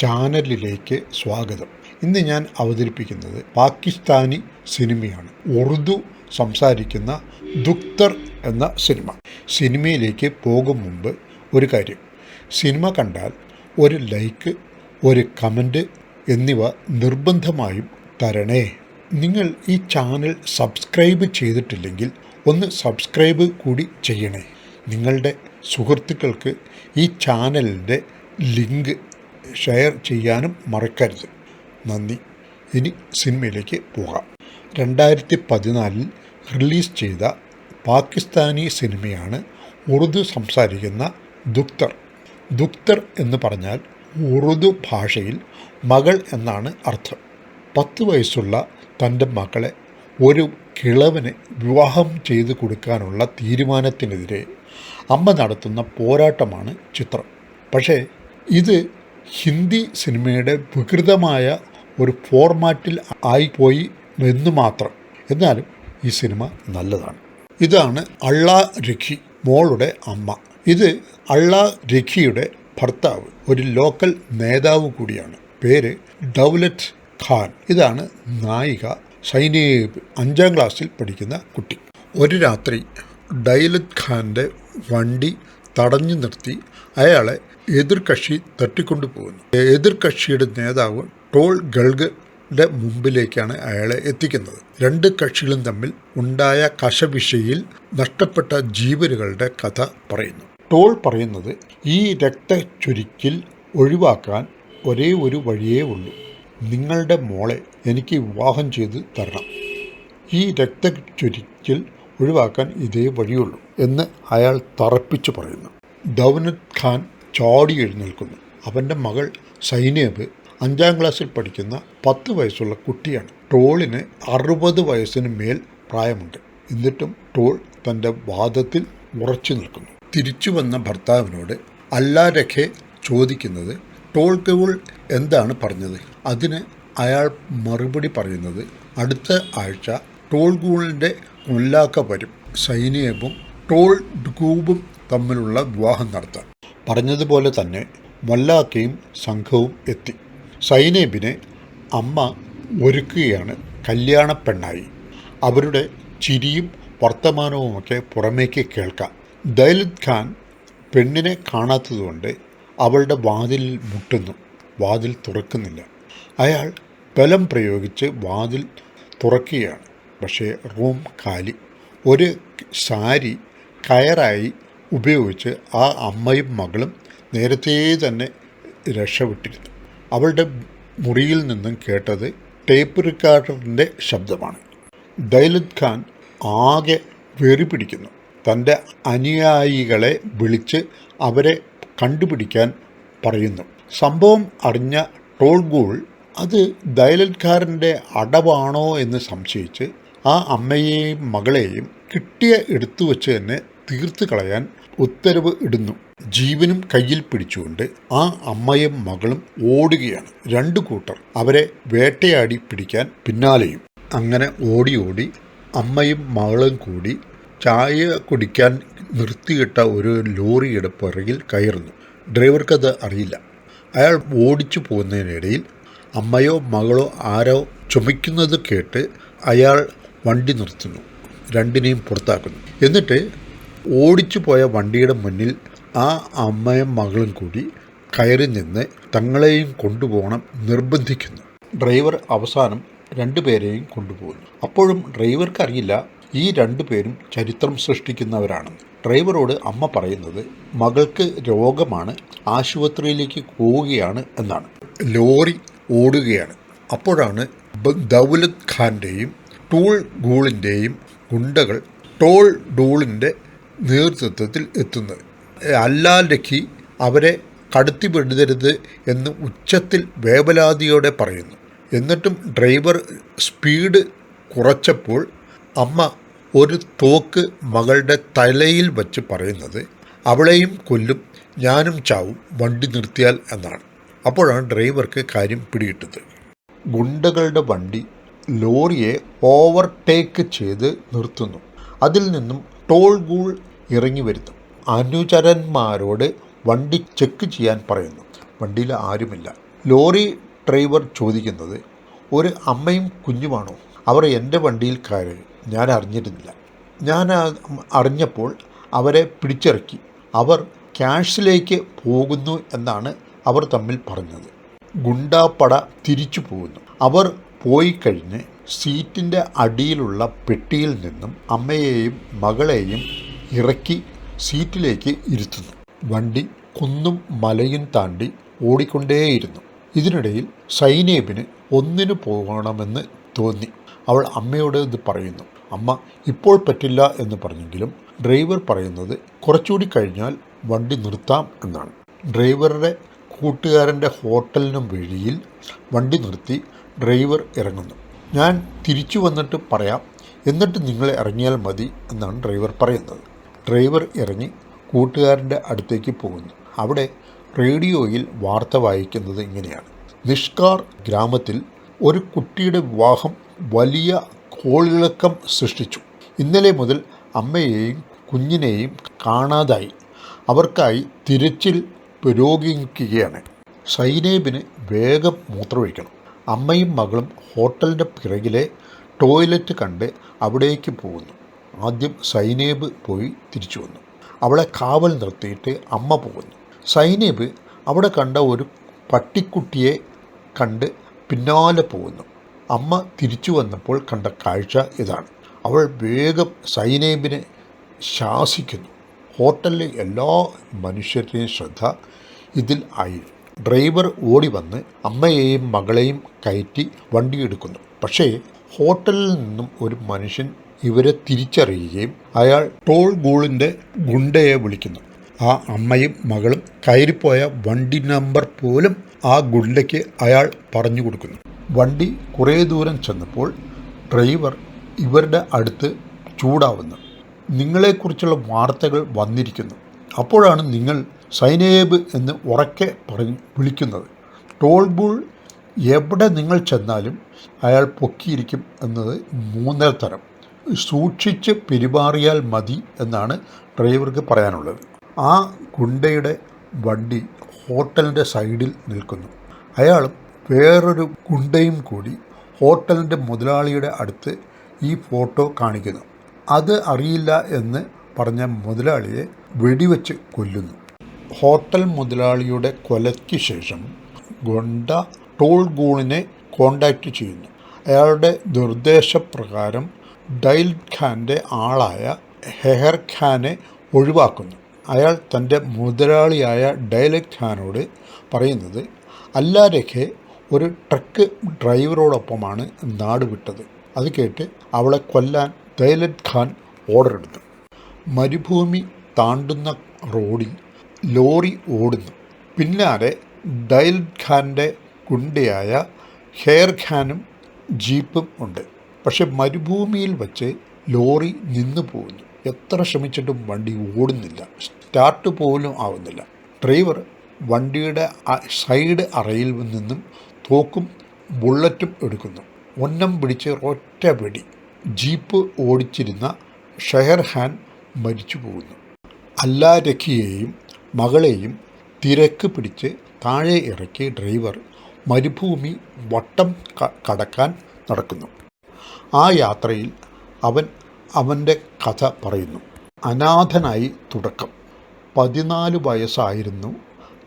ചാനലിലേക്ക് സ്വാഗതം. ഇന്ന് ഞാൻ അവതരിപ്പിക്കുന്നത് പാകിസ്ഥാനി സിനിമയാണ്. ഉറുദു സംസാരിക്കുന്ന ദുക്തർ എന്ന സിനിമ. സിനിമയിലേക്ക് പോകും മുമ്പ് ഒരു കാര്യം. സിനിമ കണ്ടാൽ ഒരു ലൈക്ക് ഒരു കമന്റ് എന്നിവ നിർബന്ധമായും തരണേ. നിങ്ങൾ ഈ ചാനൽ സബ്സ്ക്രൈബ് ചെയ്തിട്ടില്ലെങ്കിൽ ഒന്ന് സബ്സ്ക്രൈബ് കൂടി ചെയ്യണേ. നിങ്ങളുടെ സുഹൃത്തുക്കൾക്ക് ഈ ചാനലിന്റെ ലിങ്ക് ഷെയർ ചെയ്യാനും മറക്കരുത്. നന്ദി. ഇനി സിനിമയിലേക്ക് പോകാം. രണ്ടായിരത്തി പതിനാലിൽ റിലീസ് ചെയ്ത പാകിസ്ഥാനി സിനിമയാണ് ഉറുദു സംസാരിക്കുന്ന ദുക്തർ. ദുക്തർ എന്ന് പറഞ്ഞാൽ ഉറുദു ഭാഷയിൽ മകൾ എന്നാണ് അർത്ഥം. പത്ത് വയസ്സുള്ള തന്റെ മകളെ ഒരു കിളവന് വിവാഹം ചെയ്തു കൊടുക്കാനുള്ള തീരുമാനത്തിനെതിരെ അമ്മ നടത്തുന്ന പോരാട്ടമാണ് ചിത്രം. പക്ഷേ ഇത് ഹിന്ദി സിനിമയുടെ വികൃതമായ ഒരു ഫോർമാറ്റിൽ ആയിപ്പോയി എന്ന് മാത്രം. എന്നാലും ഈ സിനിമ നല്ലതാണ്. ഇതാണ് അള്ള രഖി മോളുടെ അമ്മ. ഇത് അള്ള രഖിയുടെ ഭർത്താവ് ഒരു ലോക്കൽ നേതാവ് കൂടിയാണ്. പേര് ഡൗലറ്റ് ഖാൻ. ഇതാണ് നായിക സൈനീബ് അഞ്ചാം ക്ലാസ്സിൽ പഠിക്കുന്ന കുട്ടി. ഒരു രാത്രി ഡൈലത്ത് ഖാന്റെ വണ്ടി തടഞ്ഞു നിർത്തി. അയാളെ എതിർകക്ഷി തട്ടിക്കൊണ്ടുപോകുന്നു. എതിർകക്ഷിയുടെ നേതാവ് ടോൾ ഗൾഗയുടെ മുമ്പിലേക്കാണ് അയാളെ എത്തിക്കുന്നത്. രണ്ട് കക്ഷികളും തമ്മിൽ ഉണ്ടായ കശവിഷയിൽ നഷ്ടപ്പെട്ട ജീവനുകളുടെ കഥ പറയുന്നു. ടോൾ പറയുന്നത് ഈ രക്തചുരുക്കിൽ ഒഴിവാക്കാൻ ഒരേ ഒരു വഴിയേ ഉള്ളൂ. നിങ്ങളുടെ മോളെ എനിക്ക് വിവാഹം ചെയ്ത് തരണം. ഈ രക്തചുരുക്കിൽ ഒഴിവാക്കാൻ ഇതേ വഴിയുള്ളൂ എന്ന് അയാൾ തറപ്പിച്ചു പറയുന്നു. ദൗനത് ഖാൻ ചാടി എഴുന്നേൽക്കുന്നു. അവന്റെ മകൾ സൈനേബ് അഞ്ചാം ക്ലാസ്സിൽ പഠിക്കുന്ന പത്ത് വയസ്സുള്ള കുട്ടിയാണ്. ടോളിന് അറുപത് വയസ്സിന് മേൽ പ്രായമുണ്ട്. എന്നിട്ടും ടോൾ തന്റെ വാദത്തിൽ ഉറച്ചു നിൽക്കുന്നു. തിരിച്ചു വന്ന ഭർത്താവിനോട് അല്ലാ രഖെ ചോദിക്കുന്നത് ടോൾ ഗൗൾ എന്താണ് പറഞ്ഞത്? അതിന് അയാൾ മറുപടി പറയുന്നത് അടുത്ത ആഴ്ച ടോൾ ഗൂളിന്റെ മുല്ലാക്ക വരും സൈനിയബും ടോൾ ഡുഗൂബും തമ്മിലുള്ള വിവാഹം നടത്താൻ പറഞ്ഞതുപോലെ തന്നെ മൊല്ലാക്കയും സംഘവും എത്തി. സൈനേബിനെ അമ്മ ഒരുക്കുകയാണ് കല്യാണ പെണ്ണായി അവരുടെ ചിരിയും വർത്തമാനവുമൊക്കെ പുറമേക്ക് കേൾക്കാം. ദൈലത് ഖാൻ പെണ്ണിനെ കാണാത്തതുകൊണ്ട് അവളുടെ വാതിലിൽ മുട്ടുന്നു. വാതിൽ തുറക്കുന്നില്ല. അയാൾ ബലം പ്രയോഗിച്ച് വാതിൽ തുറക്കുകയാണ്. പക്ഷേ റൂം കാലി ഒരു സാരി കയറായി ഉപയോഗിച്ച് ആ അമ്മയും മകളും നേരത്തെ തന്നെ രക്ഷപ്പെട്ടിരുന്നു. അവളുടെ മുറിയിൽ നിന്നും കേട്ടത് ടേപ്പ് റിക്കാർഡറിന്റെ ശബ്ദമാണ്. ദൈലത് ഖാൻ ആകെ വെറി പിടിക്കുന്നു തന്റെ അനുയായികളെ വിളിച്ച് അവരെ കണ്ടുപിടിക്കാൻ പറയുന്നു. സംഭവം അറിഞ്ഞ ടോൾഗൂൾ അത് ദൈലത്കാരന്റെ അടവാണോ എന്ന് സംശയിച്ച് ആ അമ്മയെയും മകളെയും കിട്ടിയ എടുത്തു വച്ച് തന്നെ തീർത്തു കളയാൻ ഉത്തരവ് ഇടുന്നു. ജീവനും കയ്യിൽ പിടിച്ചുകൊണ്ട് ആ അമ്മയും മകളും ഓടുകയാണ്. രണ്ടു കൂട്ടർ അവരെ വേട്ടയാടി പിടിക്കാൻ പിന്നാലെയും. അങ്ങനെ ഓടി ഓടി അമ്മയും മകളും കൂടി ചായ കുടിക്കാൻ നിർത്തിയിട്ട ഒരു ലോറിയുടെ പിറകിൽ കയറുന്നു. ഡ്രൈവർക്കത് അറിയില്ല. അയാൾ ഓടിച്ചു പോകുന്നതിനിടയിൽ അമ്മയോ മകളോ ആരോ ചുമയ്ക്കുന്നത് കേട്ട് അയാൾ വണ്ടി നിർത്തുന്നു. രണ്ടിനെയും പുറത്താക്കുന്നു. എന്നിട്ട് ഓടിച്ചു പോയ വണ്ടിയുടെ മുന്നിൽ ആ അമ്മയും മകളും കൂടി കയറി നിന്ന് തങ്ങളെയും കൊണ്ടുപോകണം നിർബന്ധിക്കുന്നു. ഡ്രൈവർ അവസാനം രണ്ടുപേരെയും കൊണ്ടുപോകുന്നു. അപ്പോഴും ഡ്രൈവർക്ക് അറിയില്ല ഈ രണ്ടു പേരും ചരിത്രം സൃഷ്ടിക്കുന്നവരാണെന്ന് ഡ്രൈവറോട് അമ്മ പറയുന്നത് മകൾക്ക് രോഗമാണ് ആശുപത്രിയിലേക്ക് പോവുകയാണ് എന്നാണ്. ലോറി ഓടുകയാണ്. അപ്പോഴാണ് ദൗലത് ഖാന്റെയും ടൂൾ ഗൂളിന്റെയും ഗുണ്ടകൾ ടോൾ ഡൂളിന്റെ നേതൃത്വത്തിൽ എത്തുന്നത്. അല്ലാൽ രഖി അവരെ കടത്തി വിടരുത് എന്ന് ഉച്ചത്തിൽ വേവലാതിയോടെ പറയുന്നു. എന്നിട്ടും ഡ്രൈവർ സ്പീഡ് കുറച്ചപ്പോൾ അമ്മ ഒരു തോക്ക് മകളുടെ തലയിൽ വച്ച് പറയുന്നത് അവളെയും കൊല്ലും ഞാനും ചാവും വണ്ടി നിർത്തിയാൽ എന്നാണ്. അപ്പോഴാണ് ഡ്രൈവർക്ക് കാര്യം പിടികിട്ടത് ഗുണ്ടകളുടെ വണ്ടി ലോറിയെ ഓവർടേക്ക് ചെയ്ത് നിർത്തുന്നു. അതിൽ നിന്നും ടോൾ ഗൂൾ ഇറങ്ങി വരുന്നു. അനുചരന്മാരോട് വണ്ടി ചെക്ക് ചെയ്യാൻ പറയുന്നു. വണ്ടിയിൽ ആരുമില്ല. ലോറി ഡ്രൈവർ ചോദിക്കുന്നത് ഒരു അമ്മയും കുഞ്ഞുമാണോ? അവർ എന്റെ വണ്ടിയിൽ കയറി. ഞാൻ അറിഞ്ഞിരുന്നില്ല. ഞാൻ അറിഞ്ഞപ്പോൾ അവരെ പിടിച്ചിറക്കി. അവർ ക്യാഷിലേക്ക് പോകുന്നു എന്നാണ് അവർ തമ്മിൽ പറഞ്ഞത്. ഗുണ്ടാപ്പട തിരിച്ചു പോകുന്നു. അവർ പോയി കഴിഞ്ഞ് സീറ്റിന്റെ അടിയിലുള്ള പെട്ടിയിൽ നിന്നും അമ്മയെയും മകളെയും ഇറക്കി സീറ്റിലേക്ക് ഇരുത്തുന്നു. വണ്ടി കുന്നും മലയും താണ്ടി ഓടിക്കൊണ്ടേയിരുന്നു. ഇതിനിടയിൽ സൈനേബിന് ഒന്നിനു പോകണമെന്ന് തോന്നി. അവൾ അമ്മയോട് ഇത് പറയുന്നു. അമ്മ ഇപ്പോൾ പറ്റില്ല എന്ന് പറഞ്ഞെങ്കിലും ഡ്രൈവർ പറയുന്നത് കുറച്ചുകൂടി കഴിഞ്ഞാൽ വണ്ടി നിർത്താം എന്നാണ്. ഡ്രൈവറുടെ കൂട്ടുകാരന്റെ ഹോട്ടലിനും വഴിയിൽ വണ്ടി നിർത്തി ഡ്രൈവർ ഇറങ്ങുന്നു. ഞാൻ തിരിച്ചു വന്നിട്ട് പറയാം. എന്നിട്ട് നിങ്ങൾ ഇറങ്ങിയാൽ മതി എന്നാണ് ഡ്രൈവർ പറയുന്നത്. ഡ്രൈവർ ഇറങ്ങി കൂട്ടുകാരന്റെ അടുത്തേക്ക് പോകുന്നു. അവിടെ റേഡിയോയിൽ വാർത്ത വായിക്കുന്നത് ഇങ്ങനെയാണ്. നിഷ്കാർ ഗ്രാമത്തിൽ ഒരു കുട്ടിയുടെ വിവാഹം വലിയ കോളിളക്കം സൃഷ്ടിച്ചു. ഇന്നലെ മുതൽ അമ്മയെയും കുഞ്ഞിനെയും കാണാതായി. അവർക്കായി തിരച്ചിൽ പുരോഗമിക്കുകയാണ്. സൈനേബിന് വേഗം മൂത്രമൊഴിക്കണം. അമ്മയും മകളും ഹോട്ടലിന്റെ പിറകിലെ ടോയ്ലറ്റ് കണ്ട് അവിടേക്ക് പോകുന്നു. ആദ്യം സൈനേബ് പോയി തിരിച്ചു വന്നു. അവളെ കാവൽ നിർത്തിയിട്ട് അമ്മ പോകുന്നു സൈനേബ് അവിടെ കണ്ട ഒരു പട്ടിക്കുട്ടിയെ കണ്ട് പിന്നാലെ പോകുന്നു. അമ്മ തിരിച്ചു വന്നപ്പോൾ കണ്ട കാഴ്ച ഇതാണ്. അവൾ വേഗം സൈനേബിനെ ശാസിക്കുന്നു. ഹോട്ടലിലെ എല്ലാ മനുഷ്യരുടെയും ശ്രദ്ധ ഇതിൽ ആയി ഡ്രൈവർ ഓടി വന്ന് അമ്മയെയും മകളെയും കയറ്റി വണ്ടിയെടുക്കുന്നു. പക്ഷേ ഹോട്ടലിൽ നിന്നും ഒരു മനുഷ്യൻ ഇവരെ തിരിച്ചറിയുകയും അയാൾ ടോൾ ഗൂളിന്റെ ഗുണ്ടയെ വിളിക്കുന്നു. ആ അമ്മയും മകളും കയറിപ്പോയ വണ്ടി നമ്പർ പോലും ആ ഗുണ്ടയ്ക്ക് അയാൾ പറഞ്ഞു കൊടുക്കുന്നു. വണ്ടി കുറേ ദൂരം ചെന്നപ്പോൾ ഡ്രൈവർ ഇവരുടെ അടുത്ത് ചൂടാവുന്നു. നിങ്ങളെക്കുറിച്ചുള്ള വാർത്തകൾ വന്നിരിക്കുന്നു. അപ്പോഴാണ് നിങ്ങൾ സൈനേബ് എന്ന് ഉറക്കെ പറഞ്ഞ് വിളിക്കുന്നത്. ടോൾ ബുൾ എവിടെ നിങ്ങൾ ചെന്നാലും അയാൾ പൊക്കിയിരിക്കും എന്നത് മൂന്നര തരം. സൂക്ഷിച്ച് പെരുമാറിയാൽ മതി എന്നാണ് ഡ്രൈവർക്ക് പറയാനുള്ളത്. ആ ഗുണ്ടയുടെ വണ്ടി ഹോട്ടലിന്റെ സൈഡിൽ നിൽക്കുന്നു. അയാളും വേറൊരു ഗുണ്ടയും കൂടി ഹോട്ടലിന്റെ മുതലാളിയുടെ അടുത്ത് ഈ ഫോട്ടോ കാണിക്കുന്നു. അത് അറിയില്ല എന്ന് പറഞ്ഞ മുതലാളിയെ വെടിവെച്ച് കൊല്ലുന്നു. ഹോട്ടൽ മുതലാളിയുടെ കൊലയ്ക്ക് ശേഷം ഗുണ്ട ടോൾ ഗൂണിനെ കോണ്ടാക്റ്റ് ചെയ്യുന്നു. അയാളുടെ നിർദ്ദേശപ്രകാരം ഡൈൽ ഖാന്റെ ആളായ ഹെഹർ ഖാനെ ഒഴിവാക്കുന്നു. അയാൾ തന്റെ മുതലാളിയായ ഡൈലക് ഖാനോട് പറയുന്നത് അല്ലാരഖെ ഒരു ട്രക്ക് ഡ്രൈവറോടൊപ്പമാണ് നാട് വിട്ടത്. അത് കേട്ട് അവളെ കൊല്ലാൻ ദൈലത് ഖാൻ ഓർഡർ എടുത്തു. മരുഭൂമി താണ്ടുന്ന റോഡിൽ ലോറി ഓടുന്നു. പിന്നാലെ ഡൈലത് ഖാന്റെ ഗുണ്ടയായ ഹെയർ ഖാനും ജീപ്പും ഉണ്ട്. പക്ഷെ മരുഭൂമിയിൽ വച്ച് ലോറി നിന്നു പോകുന്നു. എത്ര ശ്രമിച്ചിട്ടും വണ്ടി ഓടുന്നില്ല. സ്റ്റാർട്ട് പോലും ആവുന്നില്ല. ഡ്രൈവർ വണ്ടിയുടെ സൈഡ് അറയിൽ നിന്നും തോക്കും ബുള്ളറ്റും എടുക്കുന്നു. ഒന്നം പിടിച്ച് ഒറ്റ പിടി ജീപ്പ് ഓടിച്ചിരുന്ന ഷെഹർഹാൻ മരിച്ചു പോകുന്നു. അല്ലാ രഖിയെയും മകളെയും തിരക്ക് പിടിച്ച് താഴെ ഇറക്കി ഡ്രൈവർ മരുഭൂമി വട്ടം കടക്കാൻ നടക്കുന്നു. ആ യാത്രയിൽ അവൻ അവന്റെ കഥ പറയുന്നു. അനാഥനായി തുടക്കം. പതിനാല് വയസ്സായിരുന്നു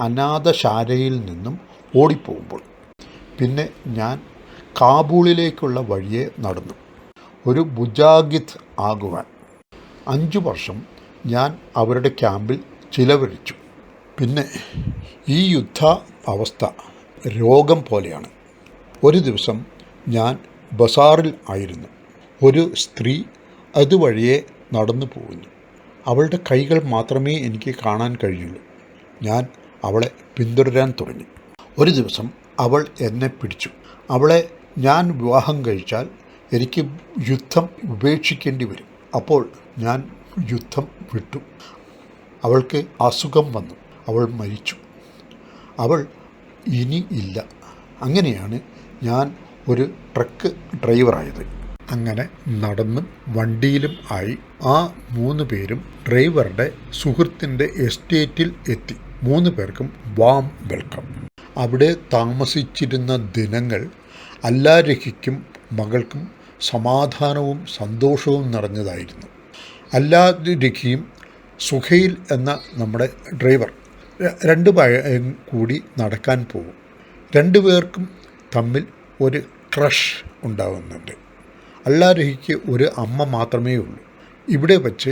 അനാഥശാലയിൽ നിന്നും ഓടിപ്പോകുമ്പോൾ. പിന്നെ ഞാൻ കാബൂളിലേക്കുള്ള വഴിയെ നടന്നു. ഒരു ബുജാഗിത് ആകുവാൻ. അഞ്ചു വർഷം ഞാൻ അവരുടെ ക്യാമ്പിൽ ചിലവഴിച്ചു. പിന്നെ ഈ യുദ്ധ അവസ്ഥ രോഗം പോലെയാണ്. ഒരു ദിവസം ഞാൻ ബസാറിൽ ആയിരുന്നു. ഒരു സ്ത്രീ അതുവഴിയെ നടന്നു പോകുന്നു. അവളുടെ കൈകൾ മാത്രമേ എനിക്ക് കാണാൻ കഴിയുള്ളൂ. ഞാൻ അവളെ പിന്തുടരാൻ തുടങ്ങി. ഒരു ദിവസം അവൾ എന്നെ പിടിച്ചു. അവളെ ഞാൻ വിവാഹം കഴിച്ചാൽ എനിക്ക് യുദ്ധം ഉപേക്ഷിക്കേണ്ടി വരും. അപ്പോൾ ഞാൻ യുദ്ധം വിട്ടു. അവൾക്ക് അസുഖം വന്നു. അവൾ മരിച്ചു. അവൾ ഇനി ഇല്ല. അങ്ങനെയാണ് ഞാൻ ഒരു ട്രക്ക് ഡ്രൈവറായത്. അങ്ങനെ നടന്നും വണ്ടിയിലും ആയി ആ മൂന്ന് പേരും ഡ്രൈവറുടെ സുഹൃത്തിന്റെ എസ്റ്റേറ്റിൽ എത്തി. മൂന്ന് പേർക്കും വാം വെൽക്കം. അവിടെ താമസിച്ചിരുന്ന ദിനങ്ങൾ അല്ലാരഹിക്കും മകൾക്കും സമാധാനവും സന്തോഷവും നിറഞ്ഞതായിരുന്നു. അല്ലാരഹിയും സുഹൈൽ എന്ന നമ്മുടെ ഡ്രൈവർ രണ്ട് പേരും കൂടി നടക്കാൻ പോകും രണ്ടുപേർക്കും തമ്മിൽ ഒരു ക്രഷ് ഉണ്ടാകുന്നുണ്ട് അല്ലാരഹിക്ക് ഒരു അമ്മ മാത്രമേ ഉള്ളൂ. ഇവിടെ വച്ച്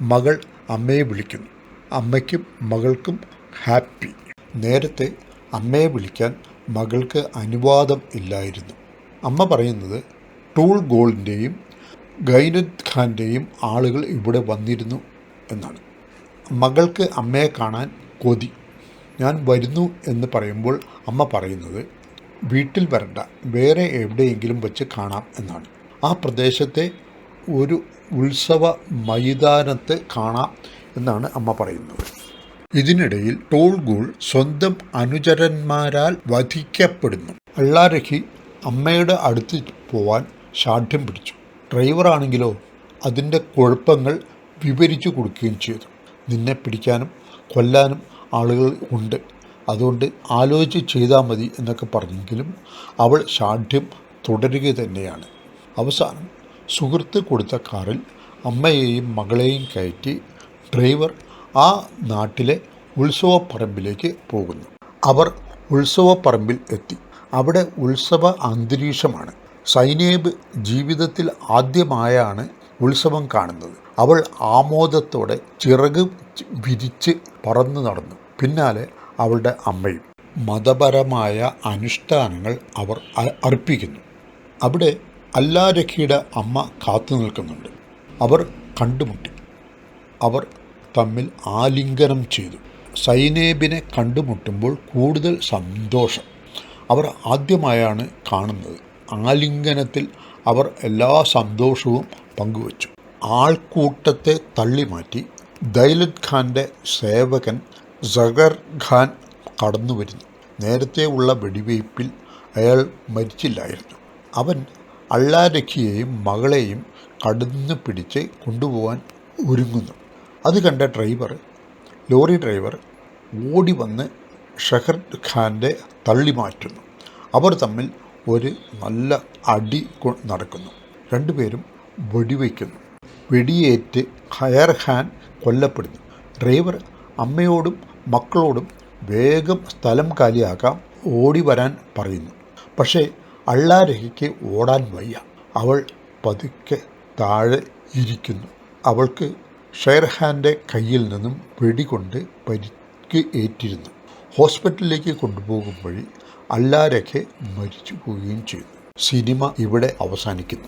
മകൾ അമ്മയെ വിളിക്കുന്നു. അമ്മയ്ക്കും മകൾക്കും ഹാപ്പി. നേരത്തെ അമ്മയെ വിളിക്കാൻ മകൾക്ക് അനുവാദം ഇല്ലായിരുന്നു. അമ്മ പറയുന്നത് ടൂൾ ഗോൾഡിന്റെയും ഗൈനത് ഖാന്റെയും ആളുകൾ ഇവിടെ വന്നിരുന്നു എന്നാണ്. മകൾക്ക് അമ്മയെ കാണാൻ കൊതി. ഞാൻ വരുന്നു എന്ന് പറയുമ്പോൾ അമ്മ പറയുന്നത് വീട്ടിൽ വരണ്ട. വേറെ എവിടെയെങ്കിലും വെച്ച് കാണാം എന്നാണ്. ആ പ്രദേശത്തെ ഒരു ഉത്സവ മൈതാനത്ത് കാണാം എന്നാണ് അമ്മ പറയുന്നത്. ഇതിനിടയിൽ ടോൾഗൂൾ സ്വന്തം അനുചരന്മാരാൽ വധിക്കപ്പെടുന്നു. അള്ളാരഹി അമ്മയുടെ അടുത്ത് പോവാൻ ഷാഠ്യം പിടിച്ചു. ഡ്രൈവറാണെങ്കിലോ അതിന്റെ കുഴപ്പങ്ങൾ വിവരിച്ചു കൊടുക്കുകയും ചെയ്തു. നിന്നെ പിടിക്കാനും കൊല്ലാനും ആളുകൾ ഉണ്ട്. അതുകൊണ്ട് ആലോചിച്ച് ചെയ്താൽ മതി എന്നൊക്കെ പറഞ്ഞെങ്കിലും അവൾ ഷാഠ്യം തുടരുക തന്നെയാണ്. അവസാനം സുഹൃത്ത് കൊടുത്ത കാറിൽ അമ്മയെയും മകളെയും കയറ്റി ഡ്രൈവർ ആ നാട്ടിലെ ഉത്സവപ്പറമ്പിലേക്ക് പോകുന്നു. അവർ ഉത്സവപ്പറമ്പിൽ എത്തി. അവിടെ ഉത്സവ അന്തരീക്ഷമാണ്. സൈനേബ് ജീവിതത്തിൽ ആദ്യമായാണ് ഉത്സവം കാണുന്നത്. അവൾ ആമോദത്തോടെ ചിറക് വിരിച്ച് പറന്നു നടന്നു. പിന്നാലെ അവളുടെ അമ്മയും മതപരമായ അനുഷ്ഠാനങ്ങൾ അവർ അർപ്പിക്കുന്നു. അവിടെ അല്ലാരഖിയുടെ അമ്മ കാത്തു നിൽക്കുന്നുണ്ട്. അവർ കണ്ടുമുട്ടി. അവർ തമ്മിൽ ആലിംഗനം ചെയ്തു. സൈനേബിനെ കണ്ടുമുട്ടുമ്പോൾ കൂടുതൽ സന്തോഷം. അവർ ആദ്യമായാണ് കാണുന്നത്. ആലിംഗനത്തിൽ അവർ എല്ലാ സന്തോഷവും പങ്കുവച്ചു. ആൾക്കൂട്ടത്തെ തള്ളിമാറ്റി ദൈലത് ഖാന്റെ സേവകൻ സഗർ ഖാൻ കടന്നു വരുന്നു. നേരത്തെ ഉള്ള വെടിവയ്പ്പിൽ അയാൾ മരിച്ചില്ലായിരുന്നു. അവൻ അള്ളാരഖിയെയും മകളെയും കടന്നു പിടിച്ച് കൊണ്ടുപോകാൻ ഒരുങ്ങുന്നു. അത് കണ്ട ഡ്രൈവർ ലോറി ഡ്രൈവർ ഓടി വന്ന് ഷഹർ ഖാന്റെ തള്ളി മാറ്റുന്നു. അവർ തമ്മിൽ ഒരു നല്ല അടി നടക്കുന്നു. രണ്ടുപേരും വെടിവയ്ക്കുന്നു. വെടിയേറ്റ് ഖയർ ഖാൻ കൊല്ലപ്പെടുന്നു. ഡ്രൈവർ അമ്മയോടും മക്കളോടും വേഗം സ്ഥലം കാലിയാക്കാം ഓടി വരാൻ പറയുന്നു. പക്ഷേ അള്ളാരഹിക്ക് ഓടാൻ വയ്യ. അവൾ പതുക്കെ താഴെ ഇരിക്കുന്നു. അവൾക്ക് ഷെയർഹാന്റെ കയ്യിൽ നിന്നും വെടികൊണ്ട് പരിക്ക് ഏറ്റിരുന്നു. ഹോസ്പിറ്റലിലേക്ക് കൊണ്ടുപോകും വഴി അല്ലാരഖെ മരിച്ചു പോവുകയും ചെയ്തു. സിനിമ ഇവിടെ അവസാനിക്കുന്നു.